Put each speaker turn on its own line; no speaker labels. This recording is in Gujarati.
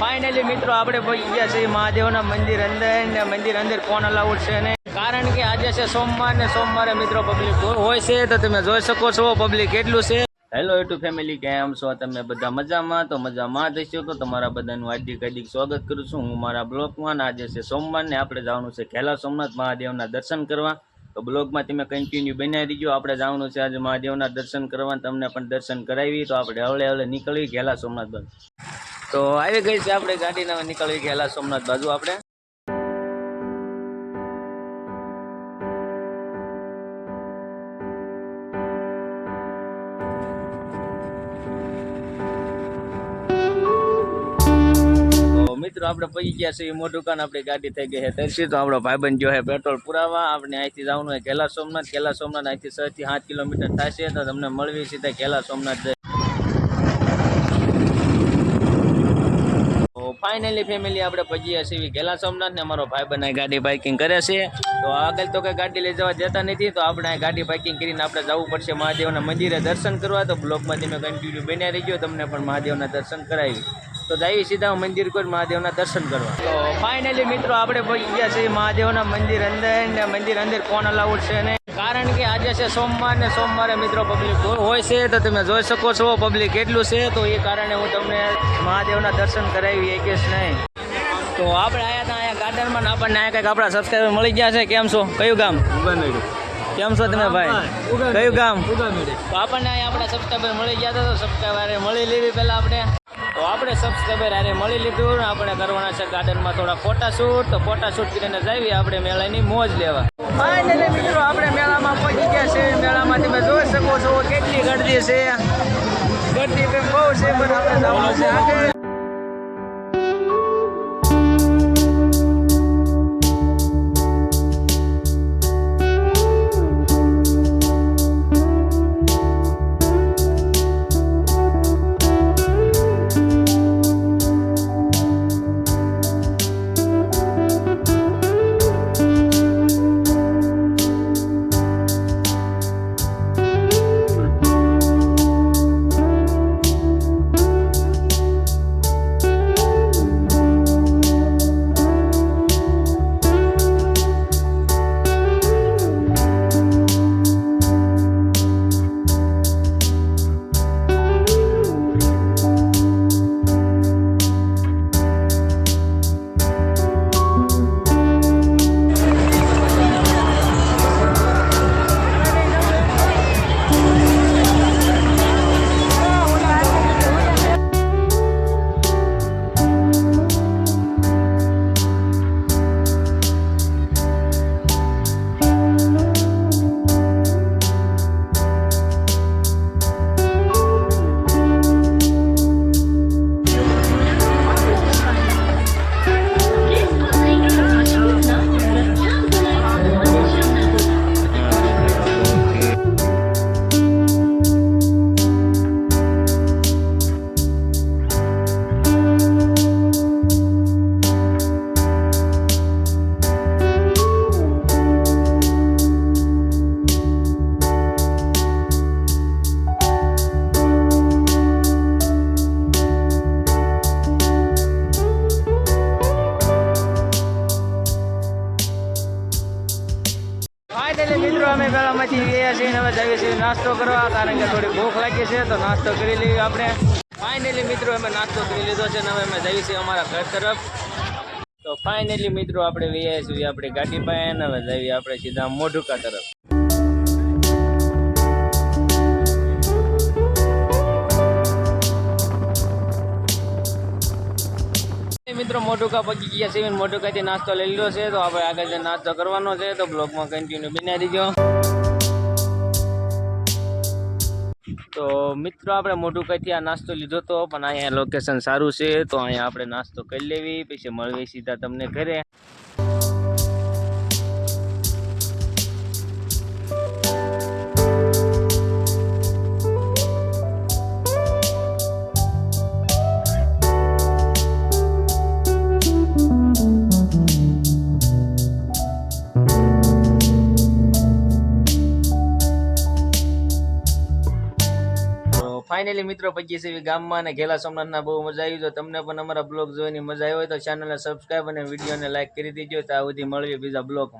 ફાઇનલી મિત્રો, આપણે પહોંચી ગયા છીએ મહાદેવના મંદિર અંદર ને મંદિર અંદર કોણ અલાઉડ છે ને કારણ કે આજે છે સોમવાર ને સોમવારે મિત્રો પબ્લિક હોય છે, તો તમે જોઈ શકો છો પબ્લિક કેટલું છે. હેલો યુટ્યુબ ફેમિલી કેમ છો? તમે બધા મજામાં? તો મજામાં જ હશો તો તમારા બધાનું હાર્દિક હાર્દિક સ્વાગત કરું છું. હું મારા બ્લોગમાં આજે છે સોમવાર ને આપણે જવાનું છે ખેલા સોમનાથ મહાદેવના દર્શન કરવા. તો બ્લોગમાં તમે કન્ટિન્યુ બનાવી દીજો. આપણે જવાનું છે આજે મહાદેવના દર્શન કરવા તમને પણ દર્શન કરાવી. તો આપણે હવળે હવળે નીકળી ખેલા સોમનાથ બાજુ. તો આવી ગઈ છે આપણે ગાડીના નીકળવી ખેલા સોમનાથ બાજુ આપણે. તો મિત્રો આપણે પહોંચી ગયા છીએ મોટું કાન આપણી ગાડી થઈ ગઈ છે તરસી. તો આપણો ભાઈબંધ જો છે પેટ્રોલ પુરાવા. આપણે અહીંથી જવાનું હોય કેલા સોમનાથ. કેલા સોમનાથ અહીંથી છ થી સાત કિલોમીટર થશે તો તમને મળવી સીધા કેલા સોમનાથ જઈ તો ફાઇનલી ફેમિલી આપણે પહોંચીએ છીએ. કેલા સોમનાથ ને અમારો ભાઈ બનાવી ગાડી પાર્કિંગ કરે છે. તો આગળ તો કઈ ગાડી લઈ જવા જતા નથી, તો આપણે ગાડી પાર્કિંગ કરીને આપણે જવું પડશે મહાદેવના મંદિરે દર્શન કરવા. તો બ્લોકમાં તમે કન્ટિન્યુ બન્યા ગયો તમને પણ મહાદેવના દર્શન કરાવી. તો જઈએ સીધા મંદિર કોઈ મહાદેવના દર્શન કરવા. તો ફાઇનલી મિત્રો આપણે પહોંચી ગયા છીએ મહાદેવના મંદિર અંદર. ને મંદિર અંદર કોણ અલાઉડ છે ને? કારણ કે આજે છે સોમવાર ને સોમવારે મિત્રો પબ્લિક હોય છે તો તમે જોઈ શકો છો પબ્લિક કેટલું છે, તો એ કારણે હું તમને મહાદેવના દર્શન કરાવી શકીશ નહીં. તો આપણે આયા હતા અહીંયા ગાર્ડનમાં આપણને અહીંયા કંઈક આપણા સબસ્ક્રાઈબર મળી ગયા છે. કેમ છો? કયું ગામ? કેમ છો તમે ભાઈ? કયું ગામ? તો આપણને અહીંયા આપણા સબસ્ક્રાઈબર મળી ગયા હતા તો સબસ્ક્રાઈબર મળી લીધી પહેલાં આપણે. તો આપણે સબસ્ક્રાઈબર આરે મળી લીધું આપણે કરવાના છે ગાર્ડનમાં થોડા ફોટા શૂટ તો ફોટા શૂટ કરીને જઈએ આપણે મેળાની મોજ લેવા. ફાઇનલી મિત્રો, આપણે મેળામાં પહોંચી ગયા છે. મેળામાં તમે જોઈ શકો છો કેટલી ગરદી છે. ગરદી કંઈ બહુ છે, પણ આપણે જવાનું છે આગળ ફાઇનલી મિત્રો અમે પેલામાંથી ગયા છીએ હવે જઈએ છીએ નાસ્તો કરવા, કારણ કે થોડી ભૂખ લાગી છે, તો નાસ્તો કરી લઈએ આપણે. ફાઇનલી મિત્રો અમે નાસ્તો કરી લીધો છે અને હવે અમે જઈએ છીએ અમારા ઘર તરફ. તો ફાઇનલી મિત્રો આપણે વૈયા છીએ આપણી ગાડી પાસે હવે જઈએ આપણે સીધા મોઢુકા તરફ. મોટુકા પહોંચી ગયા છે મોટુકાથી નાસ્તો લઈ લીધો છે. તો આપણે આગળ જે નાસ્તો કરવાનો છે. તો બ્લોગમાં કન્ટિન્યુ બિના દીજો તો મિત્રો, આપણે મોટુકાથી આ નાસ્તો લીધો હતો પણ અહીંયા લોકેશન સારું છે. તો અહીંયા આપણે નાસ્તો કરી લેવી, પછી મળવી સીધા તમને ઘરે. ફાઇનલી મિત્રો પચીસ એવી ગામમાં અને ઘેલા સોમનાથના બહુ મજા આવી. તો તમને પણ અમારા બ્લોગ જોઈને મજા આવી હોય તો ચેનલને સબસ્ક્રાઈબ અને વિડીયોને લાઇક કરી દેજો. તો આ બધી મળવી બીજા બ્લોગમાં.